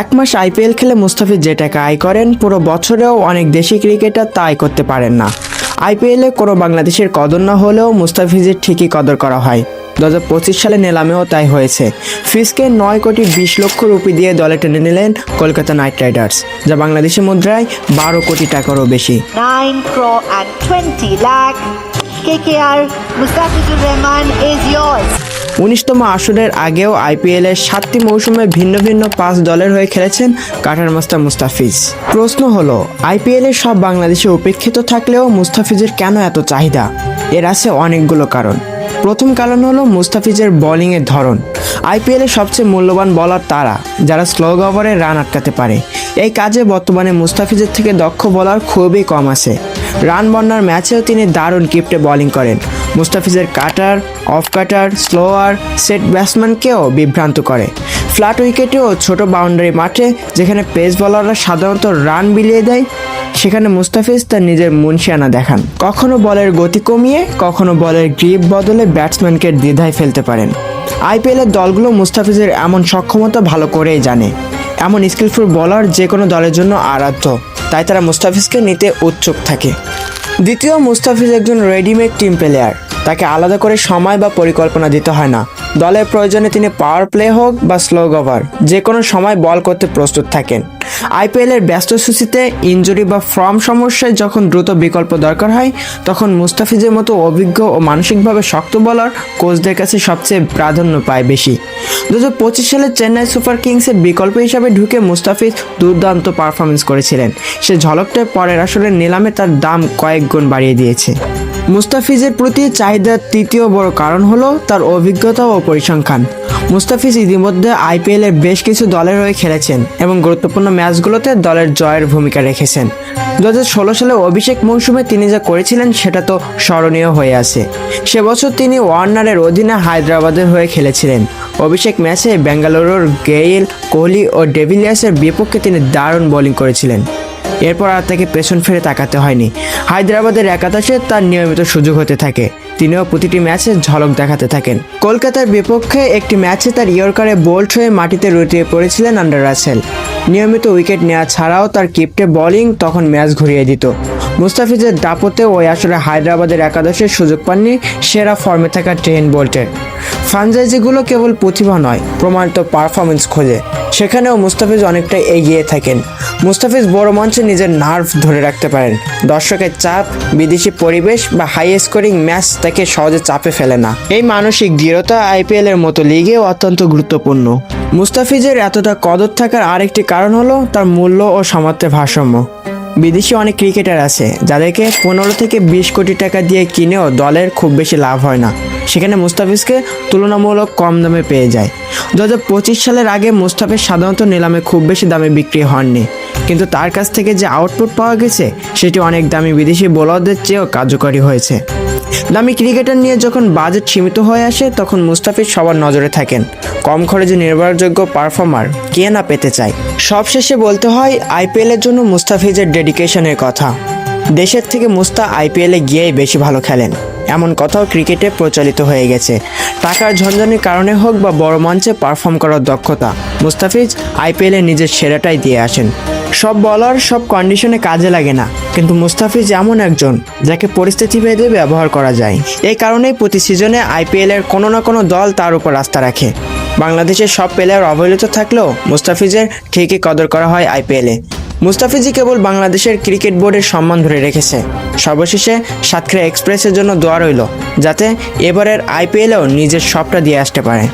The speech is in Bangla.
এক মাস আইপিএল খেলে মুস্তাফিজ যে টাকা আয় করেন, পুরো বছরেও অনেক দেশি ক্রিকেটার তা আয় করতে পারেন না আইপিএলে কোনো বাংলাদেশের কদর না হলেও মুস্তাফিজের ঠিকই কদর করা হয় দু হাজার পঁচিশ সালে নিলামেও তাই হয়েছে ফিসকে নয় কোটি বিশ লক্ষ রুপি দিয়ে দলে টেনে নিলেন কলকাতা নাইট রাইডার্স, যা বাংলাদেশি মুদ্রায় বারো কোটি টাকারও বেশি 9 crore and 20 lakh. KKR Mustafizur Rahman is yours. উনিশতম আসরের আগেও আইপিএল এর সাতটি মৌসুমে ভিন্ন ভিন্ন পাঁচ দলের হয়ে খেলেছেন কাটার মাস্টার মুস্তাফিজ। প্রশ্ন হলো, আইপিএল এর সব বাংলাদেশে উপেক্ষিত থাকলেও মুস্তাফিজের কেন এত চাহিদা? এর আছে অনেকগুলো কারণ। প্রথম কারণ হলো মুস্তাফিজের বোলিংয়ের ধরন। আইপিএল এর সবচেয়ে মূল্যবান বলার তারা, যারা স্লো ওভারে রান আটকাতে পারে। এই কাজে বর্তমানে মুস্তাফিজের থেকে দক্ষ বলার খুবই কম আছে। রান বন্যার ম্যাচেও তিনি দারুণ কিপ্টে বোলিং করেন। মুস্তাফিজের cutter off cutter slower set ব্যাটসম্যানকেও বিভ্রান্ত করে। ফ্ল্যাট উইকেটেও ছোট বাউন্ডারি মাঠে, যেখানে পেস বলাররা সাধারণত রান বিলিয়ে দেয়, সেখানে মুস্তাফিজ তার নিজের মুনশিয়ানা দেখান। কখনো বলের গতি কমিয়ে, কখনো বলের গ্রিপ বদলে ব্যাটসম্যানকে দ্বিধায় ফেলতে পারেন। আইপিএলের দলগুলো মুস্তাফিজের এমন সক্ষমতা ভালো করেই জানে। এমন স্কিলফুল বলার যে কোনো দলের জন্য আরাধ্য। তাই তারা মুস্তাফিজকে নিতে উৎসুক থাকে। দ্বিতীয় মুস্তাফিজ একজন রেডিমেড টিম প্লেয়ার তাকে আলাদা করে সময় বা পরিকল্পনা দিতে হয় না। দলের প্রয়োজনে তিনি পাওয়ার প্লে হোক বা স্লো যে কোনো সময় বল করতে প্রস্তুত থাকেন। আইপিএলের ব্যস্ত সূচিতে ইনজুরি বা ফর্ম সমস্যায় যখন দ্রুত বিকল্প দরকার হয়, তখন মুস্তাফিজের মতো অভিজ্ঞ ও মানসিকভাবে শক্ত বলার কোচদের কাছে সবচেয়ে প্রাধান্য পায় বেশি। দু পঁচিশ সালে চেন্নাই সুপার কিংসের বিকল্প হিসাবে ঢুকে মুস্তাফিজ দুর্দান্ত পারফরমেন্স করেছিলেন। সে ঝলকটা পরের আসলে নিলামে তার দাম কয়েক গুণ বাড়িয়ে দিয়েছে। মুস্তাফিজের প্রতি চাহিদার তৃতীয় বড় কারণ হলো তার অভিজ্ঞতা ও পরিসংখ্যান। মুস্তাফিজ ইতিমধ্যে আইপিএল এর বেশ কিছু দলের হয়ে খেলেছেন এবং গুরুত্বপূর্ণ ম্যাচগুলোতে দলের জয়ের ভূমিকা রেখেছেন। দু হাজার ষোলো সালে অভিষেক মৌসুমে তিনি যা করেছিলেন সেটা তো স্মরণীয় হয়ে আছে। সে বছর তিনি ওয়ার্নারের অধীনে হায়দ্রাবাদের হয়ে খেলেছিলেন। অভিষেক ম্যাচে বেঙ্গালুরুর গেইল কোহলি ও ডেভিলিয়াসের বিপক্ষে তিনি দারুণ বোলিং করেছিলেন। এরপর আর তাকে পেছন ফিরে তাকাতে হয়নি। হায়দ্রাবাদের একাদশে তার নিয়মিত সুযোগ হতে থাকে। তিনিও প্রতিটি ম্যাচে ঝলক দেখাতে থাকেন। কলকাতার বিপক্ষে একটি ম্যাচে তার ইয়র্কারে বোল্ট হয়ে মাটিতে রুটিয়ে পড়েছিলেন আন্ডার রাসেল। নিয়মিত উইকেট নেওয়া ছাড়াও তার কিপ্টে বোলিং তখন ম্যাচ ঘুরিয়ে দিত। মুস্তাফিজের দাপতে ওই আসলে হায়দ্রাবাদের একাদশের সুযোগ পাননি সেরা ফর্মে থাকা ট্রেন বোল্টের। ফ্রাঞ্চাইজিগুলো কেবল প্রতিভা নয়, প্রমাণিত পারফরমেন্স খোঁজে। সেখানেও মুস্তাফিজ অনেকটা এগিয়ে থাকেন। মুস্তাফিজ বড় মঞ্চে নিজের নার্ভ ধরে রাখতে পারেন। দর্শকের চাপ, বিদেশি পরিবেশ বা হাই স্কোরিং ম্যাচ তাকে সহজে চাপে ফেলে না। এই মানসিক দৃঢ়তা আইপিএল এর মতো লিগেও অত্যন্ত গুরুত্বপূর্ণ। মুস্তাফিজের এতটা কদর থাকার আরেকটি কারণ হলো তার মূল্য ও সামর্থ্যের ভারসাম্য। বিদেশি অনেক ক্রিকেটার আছে, যাদেরকে পনেরো থেকে বিশ কোটি টাকা দিয়ে কিনেও দলের খুব বেশি লাভ হয় না। সেখানে মুস্তাফিজকে তুলনামূলক কম দামে পেয়ে যায়। দু হাজার পঁচিশ সালের আগে মুস্তাফিজ সাধারণত নিলামে খুব বেশি দামে বিক্রি হননি। কিন্তু তার কাছ থেকে যে আউটপুট পাওয়া গেছে, সেটি অনেক দামি বিদেশি বোলারদের চেয়েও কার্যকরী হয়েছে। দামি ক্রিকেটার নিয়ে যখন বাজেট সীমিত হয়ে আসে, তখন মুস্তাফিজ সবার নজরে থাকেন। কম খরচে নির্ভরযোগ্য পারফর্মার কে না পেতে চায়। সবশেষে বলতে হয় আইপিএলের জন্য মুস্তাফিজের ডেডিকেশনের কথা। দেশের থেকে মুস্তা আইপিএলে গিয়েই বেশি ভালো খেলেন। এমন কথাও ক্রিকেটে প্রচলিত হয়ে গেছে। টাকার ঝঞ্ঝনের কারণে হোক বা বড় মঞ্চে পারফর্ম করার দক্ষতা, মুস্তাফিজ আইপিএলে নিজের সেরাটাই দিয়ে আসেন। সব বলার, সব কন্ডিশনে কাজে লাগে না, কিন্তু মুস্তাফিজ এমন একজন যাকে পরিস্থিতি ভেদে ব্যবহার করা যায়। এই কারণেই প্রতি সিজনে আইপিএলের কোনো না কোনো দল তার উপর আস্থা রাখে। বাংলাদেশের সব প্লেয়ার অবহেলিত থাকলেও মুস্তাফিজের ঠিকই কদর করা হয় আইপিএলে। মুস্তাফিজই কেবল বাংলাদেশের ক্রিকেট বোর্ডের সম্মান ধরে রেখেছে। সর্বশেষে সাতক্ষীরা এক্সপ্রেসের জন্য দোয়া রইল, যাতে এবারের আইপিএলেও নিজের সবটা দিয়ে আসতে পারে।